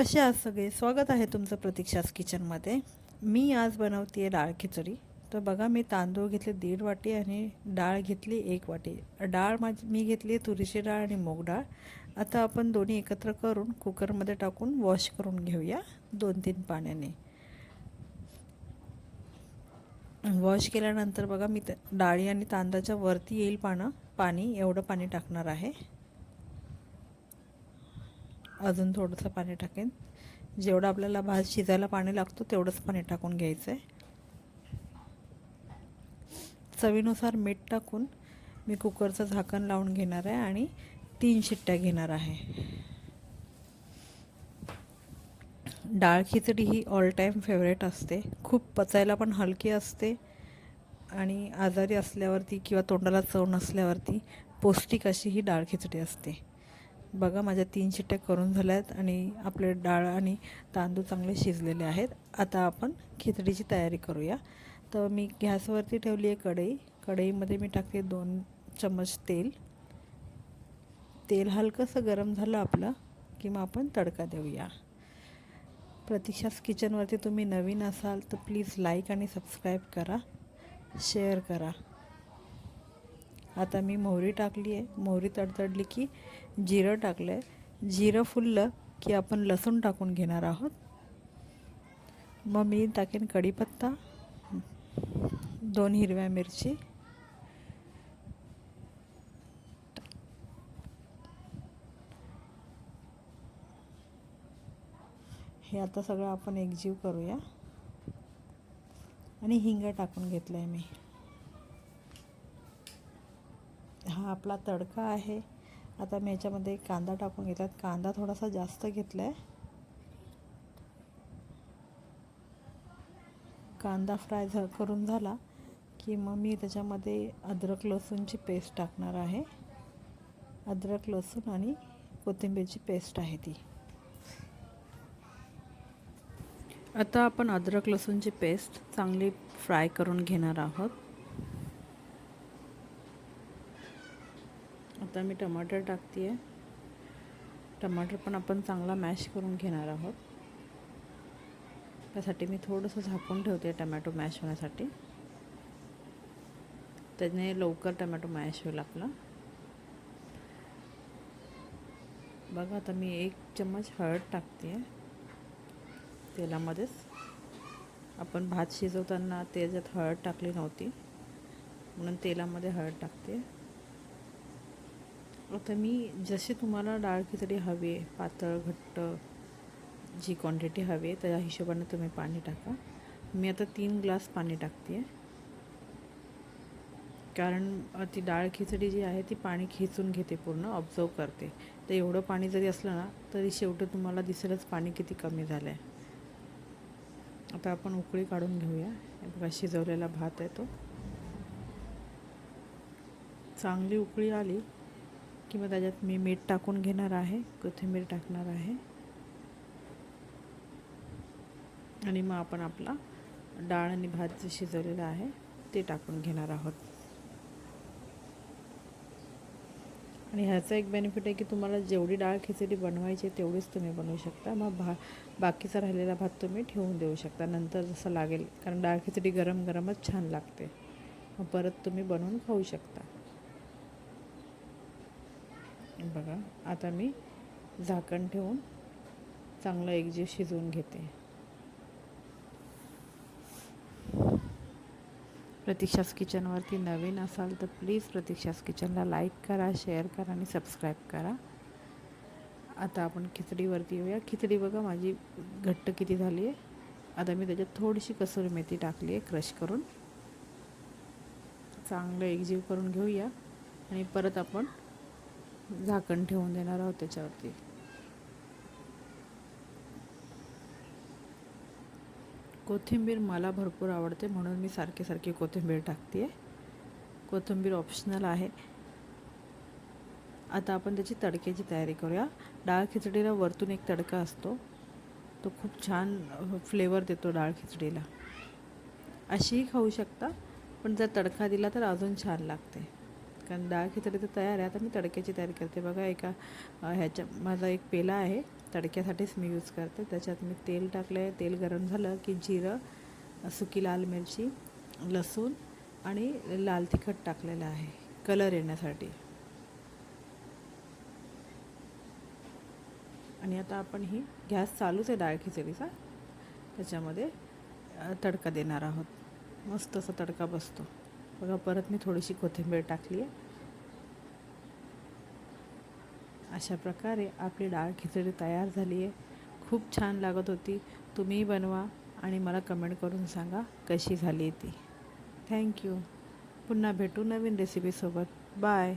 कसे आहात सगळे? स्वागत आहे तुमचं प्रतीक्षाच किचनमध्ये. मी आज बनवते डाळ खिचडी. तर बघा मी तांदूळ घेतले दीड वाटी आणि डाळ घेतली एक वाटी. डाळ माझी मी घेतली तुरीची डाळ आणि मूग डाळ. आता आपण दोन्ही एकत्र करून कुकरमध्ये टाकून वॉश करून घेऊया दोन तीन पाण्याने. वॉश केल्यानंतर बघा मी त- डाळी आणि तांदळाच्या वरती येईल पानं पाणी एवढं पाणी टाकणार आहे. अजून थोडंसं पाणी टाकेन. जेवढं आपल्याला भात शिजायला पाणी लागतो तेवढंच पाणी टाकून घ्यायचं आहे चवीनुसार मीठ टाकून मी कुकरचं झाकण लावून घेणार आहे आणि तीन शिट्ट्या घेणार आहे. डाळ खिचडी ही ऑल टाईम फेवरेट असते. खूप पचायला पण हलकी असते आणि आजारी असल्यावरती किंवा तोंडाला चव नसल्यावरती पौष्टिक अशी ही डाळ खिचडी असते. बघा माझ्या तीन शिट्ट्या करून झाल्या आहेत आणि आपले डाळ आणि तांदूळ चांगले शिजलेले आहेत. आता आपण खिचडीची तयारी करूया. तर मी गॅसवरती ठेवली आहे कढई. कढईमध्ये मी टाकते दोन चम्मच तेल. तेल हलकंसं गरम झालं आपलं की मग आपण तडका देऊया. प्रतीक्षाच किचनवरती तुम्ही नवीन असाल तर प्लीज लाईक आणि सबस्क्राईब करा. शेअर करा. आता मी मोहरी टाकली आहे. मोहरी तडतडली की जिरं टाकलं आहे जिरं फुललं की आपण लसूण टाकून घेणार आहोत. मग मी टाकेन कढीपत्ता दोन हिरव्या मिरची हे आता सगळं आपण एकजीव करूया. आणि हिंग टाकून घेतलं आहे मी. हा आपला तडका आहे. आता मी याच्यामध्ये कांदा टाकून घेतला. कांदा थोडासा जास्त घेतला आहे कांदा फ्राय झ करून झाला की मग मी त्याच्यामध्ये अद्रक लसूणची पेस्ट टाकणार आहे. अद्रक लसूण आणि कोथिंबीरची पेस्ट आहे ती. आता आपण अद्रक लसूणची पेस्ट चांगली फ्राय करून घेणार आहोत. आता मी टमाटर टाकते आहे टमाटर पण आपण चांगला मॅश करून घेणार आहोत. त्यासाठी मी थोडंसं झाकून ठेवते टमॅटो मॅश होण्यासाठी. त्याने लवकर टमॅटो मॅश होईल आपला. बघा आता मी एक चम्मच हळद टाकते आहे तेलामध्येच. आपण भात शिजवताना त्याच्यात हळद टाकली नव्हती. म्हणून तेलामध्ये हळद टाकते आता मी जशी तुम्हाला डाळ खिचडी हवी आहे पातळ घट्ट जी क्वांटिटी हवी आहे त्या हिशोबाने तुम्ही पाणी टाका. मी आता तीन ग्लास पाणी टाकते. आहे कारण ती डाळ खिचडी जी आहे ती पाणी खेचून घेते पूर्ण ऑब्झर्व करते. तर एवढं पाणी जरी असलं ना तरी शेवटी तुम्हाला दिसेलच पाणी किती कमी झालं आहे आता आपण उकळी काढून घेऊया. बघा शिजवलेला भात आहे तो. चांगली उकळी आली. की मग त्याच्यात मी मीठ टाकून घेणार आहे कोथिंबीर टाकणार आहे. आणि मग आपण आपला डाळ आणि भात जे शिजवलेला आहे ते टाकून घेणार आहोत. आणि ह्याचा एक बेनिफिट आहे की तुम्हाला जेवढी डाळ खिचडी बनवायची आहे तेवढीच तुम्ही बनवू शकता. मग भा बाकीचा राहिलेला भात तुम्ही ठेवून देऊ शकता. नंतर जसं लागेल कारण डाळ खिचडी गरम गरमच छान लागते. मग परत तुम्ही बनवून खाऊ शकता. बघा आता मी झाकण ठेवून चांगलं एकजीव शिजवून घेते. प्रतीक्षास किचनवरती नवीन असाल तर प्लीज प्रतीक्षास किचनला लाईक करा शेअर करा आणि सबस्क्राईब करा. आता आपण खिचडीवरती येऊया. खिचडी बघा माझी घट्ट किती झाली आहे. आता मी त्याच्यात थोडीशी कसुरी मेथी टाकली आहे क्रश करून. चांगलं एकजीव करून घेऊया. आणि परत आपण झाकण ठेवून देणार आहोत त्याच्यावरती. कोथिंबीर मला भरपूर आवडते म्हणून मी सारखी सारखी कोथिंबीर टाकते आहे कोथिंबीर ऑप्शनल आहे. आता आपण त्याची तडक्याची तयारी करूया. डाळ खिचडीला वरतून एक तडका असतो. तो खूप छान फ्लेवर देतो डाळ खिचडीला. अशीही खाऊ शकता पण जर तडका दिला तर अजून छान लागते. कारण डाळ खिचडी तर तयार आहे. आता मी तडक्याची तयारी करते. बघा एका ह्याच्या माझा एक पेला आहे. तडक्यासाठीच मी यूज करते. त्याच्यात मी तेल टाकलं आहे तेल गरम झालं की जिरं सुकी लाल मिरची लसूण आणि लाल तिखट टाकलेलं आहे. कलर येण्यासाठी. आणि आता आपण ही गॅस चालूच आहे डाळ खिचडीचा. त्याच्यामध्ये तडका देणार आहोत. मस्त असा तडका बसतो. बघा परत मी थोडीशी कोथिंबीर टाकली आहे अशा प्रकारे आपली डाळ खिचडी तयार झाली आहे खूप छान लागत होती. तुम्ही बनवा आणि मला कमेंट करून सांगा कशी झाली ती. थँक्यू पुन्हा भेटू नवीन रेसिपीसोबत बाय